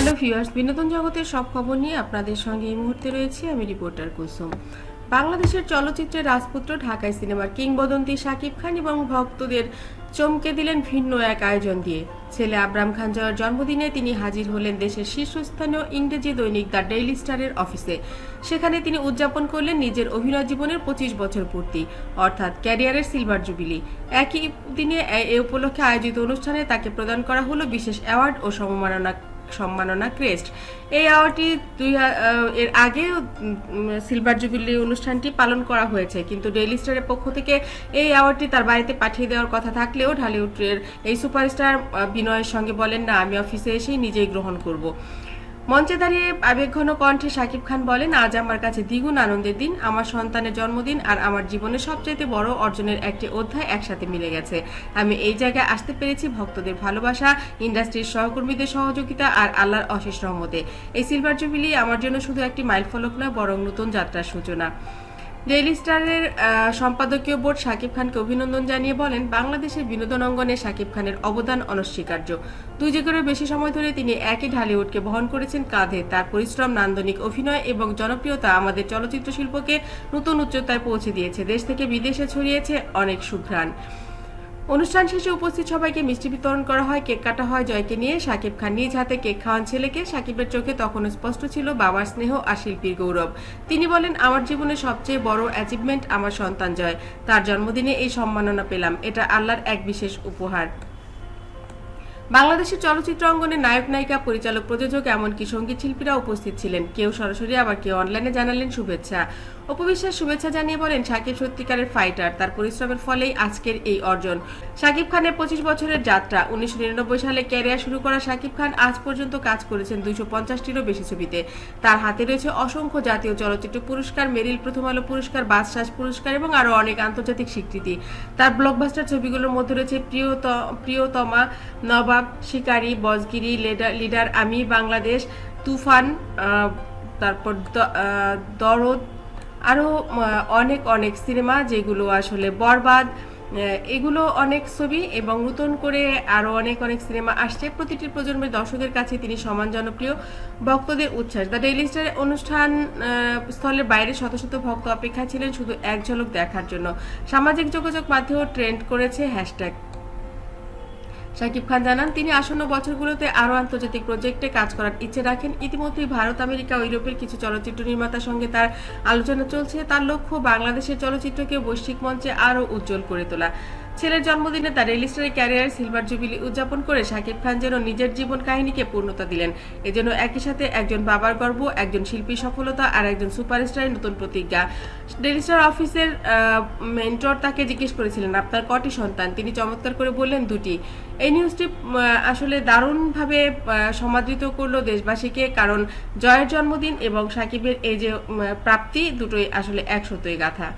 Hello viewers, বিনোদন জগতের সব খবর নিয়ে আপনাদের সঙ্গে এই মুহূর্তে রয়েছি আমি রিপোর্টার কুসুম। বাংলাদেশের চলচ্চিত্রের রাজপুত্র ঢাকায় সিনেমার কিংবদন্তি শাকিব খান এবং ভক্তদের চমকে দিলেন ভিন্ন এক আয়োজন দিয়ে। ছেলে আবরাম খান জয়ের জন্মদিনে তিনি হাজির হলেন দেশের শীর্ষস্থানীয় ইংরেজি দৈনিক দ্য ডেইলি স্টারের অফিসে। সেখানে তিনি উদযাপন করলেন নিজের অভিনয় জীবনের পঁচিশ বছর পূর্তি, অর্থাৎ ক্যারিয়ারের সিলভার জুবিলি। একই দিনে এ- উপলক্ষে আয়োজিত অনুষ্ঠানে তাকে প্রদান করা হলো বিশেষ অ্যাওয়ার্ড ও সম্মাননা সম্মাননা ক্রেস্ট। এই অ্যাওয়ার্ডটি দুই এর আগেও সিলভার জুবিলি অনুষ্ঠানটি পালন করা হয়েছে। কিন্তু ডেইলি স্টারের পক্ষ থেকে এই অ্যাওয়ার্ডটি তার বাড়িতে পাঠিয়ে দেওয়ার কথা থাকলেও ঢালিউডের এই সুপারস্টার বিনয়ের সঙ্গে বলেন, না, আমি অফিসে এসেই নিজেই গ্রহণ করব। মঞ্চে দাঁড়িয়ে আবেগঘন কণ্ঠে সাকিব খান বলেন, আজ আমার কাছে দ্বিগুণ আনন্দের দিন, আমার সন্তানের জন্মদিন আর আমার জীবনের সবচাইতে বড় অর্জনের একটি অধ্যায় একসাথে মিলে গেছে। আমি এই জায়গায় আসতে পেরেছি ভক্তদের ভালোবাসা, ইন্ডাস্ট্রির সহকর্মীদের সহযোগিতা আর আল্লাহর অশেষ রহমতে। এই সিলভার জুবিলি আমার জন্য শুধু একটি মাইল ফলক নয়, বরং নতুন যাত্রার সূচনা। ডেইলি স্টারের সম্পাদকীয় বোর্ড শাকিব খানকে অভিনন্দন জানিয়ে বলেন, বাংলাদেশের বিনোদন অঙ্গনে শাকিব খানের অবদান অনস্বীকার্য। দুই যুগেরও বেশি সময় ধরে তিনি একই ঢালিউডকে বহন করেছেন কাঁধে। তার পরিশ্রম, নান্দনিক অভিনয় এবং জনপ্রিয়তা আমাদের চলচ্চিত্র শিল্পকে নতুন উচ্চতায় পৌঁছে দিয়েছে। দেশ থেকে বিদেশে ছড়িয়েছে অনেক সুঘ্রাণ। অনুষ্ঠান শেষে উপস্থিত সবাইকে মিষ্টি বিতরণ করা হয়, কেক কাটা হয়, জয়কে নিয়ে সাকিব খান নিজ হাতে কেক খাওয়ান ছেলেকে। সাকিবের চোখে তখন স্পষ্ট ছিল বাবার স্নেহ আর শিল্পীর গৌরব। তিনি বলেন, আমার জীবনে সবচেয়ে বড় অ্যাচিভমেন্ট আমার সন্তান জয়। তার জন্মদিনে এই সম্মাননা পেলাম। এটা আল্লাহর এক বিশেষ উপহার। বাংলাদেশের চলচ্চিত্র অঙ্গনে নায়ক, নায়িকা, পরিচালক, প্রযোজক, এমনকি সংগীত শিল্পীরা উপস্থিত ছিলেন। কেউ সরাসরি, আবার কেউ অনলাইনে জানালেন শুভেচ্ছা। অপবিশ্বাস শুভেচ্ছা জানিয়ে বলেন, সাকিব সত্যিকারের ফাইটার তার পরিশ্রমের ফলেই আজকের এই অর্জন। সাকিব খানের পঁচিশ বছরের যাত্রা, উনিশশো নিরানব্বই সালে ক্যারিয়ার শুরু করা সাকিব খান আজ পর্যন্ত কাজ করেছেন দুইশো পঞ্চাশটিরও বেশি ছবিতে। তার হাতে রয়েছে অসংখ্য জাতীয় চলচ্চিত্র পুরস্কার, মেরিল প্রথম আলো পুরস্কার বাদশাস পুরস্কার এবং আরও অনেক আন্তর্জাতিক স্বীকৃতি। তার ব্লকবাস্টার ছবিগুলোর মধ্যে রয়েছে প্রিয়ত, প্রিয়তমা, নবাব, শিকারী বজগিরি লেডার আমি, বাংলাদেশ, তুফান তারপর দরদ আরও অনেক অনেক সিনেমা যেগুলো আসলে বরবাদ এগুলো অনেক ছবি এবং নতুন করে আরও অনেক অনেক সিনেমা আসছে। প্রতিটি প্রজন্মের দর্শকের কাছে তিনি সমান জনপ্রিয়, ভক্তদের উচ্ছ্বাস। দ্য ডেইলি স্টারের অনুষ্ঠান স্থলের বাইরে শত শত ভক্ত অপেক্ষা ছিলেন শুধু এক ঝলক দেখার জন্য। সামাজিক যোগাযোগ মাধ্যমেও ট্রেন্ড করেছে হ্যাশট্যাগ। শাকিব খান জানান, তিনি আসন্ন বছরগুলোতে আরও আন্তর্জাতিক প্রজেক্টে কাজ করার ইচ্ছে রাখেন। ইতিমধ্যেই ভারত, আমেরিকা ও ইউরোপের কিছু চলচ্চিত্র নির্মাতার সঙ্গে তার আলোচনা চলছে। তার লক্ষ্য বাংলাদেশের চলচ্চিত্রকে বৈশ্বিক মঞ্চে আরও উজ্জ্বল করে তোলা। ছেলের জন্মদিনে তার রেলিস্টারের ক্যারিয়ার সিলভার জুবিলি উদযাপন করে শাকিব খান যেন নিজের জীবন কাহিনীকে পূর্ণতা দিলেন। এজন্য একই সাথে একজন বাবার গর্ব, একজন শিল্পী সফলতা আর একজন সুপারস্টারের নতুন প্রতিজ্ঞা। ডেলিস্টার অফিসের মেন্টর তাকে জিজ্ঞেস করেছিলেন, আপনার কটি সন্তান? তিনি চমৎকার করে বললেন, দুটি। এই নিউজটি আসলে দারুণভাবে সমাদৃত করল দেশবাসীকে, কারণ জয়ের জন্মদিন এবং সাকিবের এই যে প্রাপ্তি দুটোই আসলে একসতই গাথা।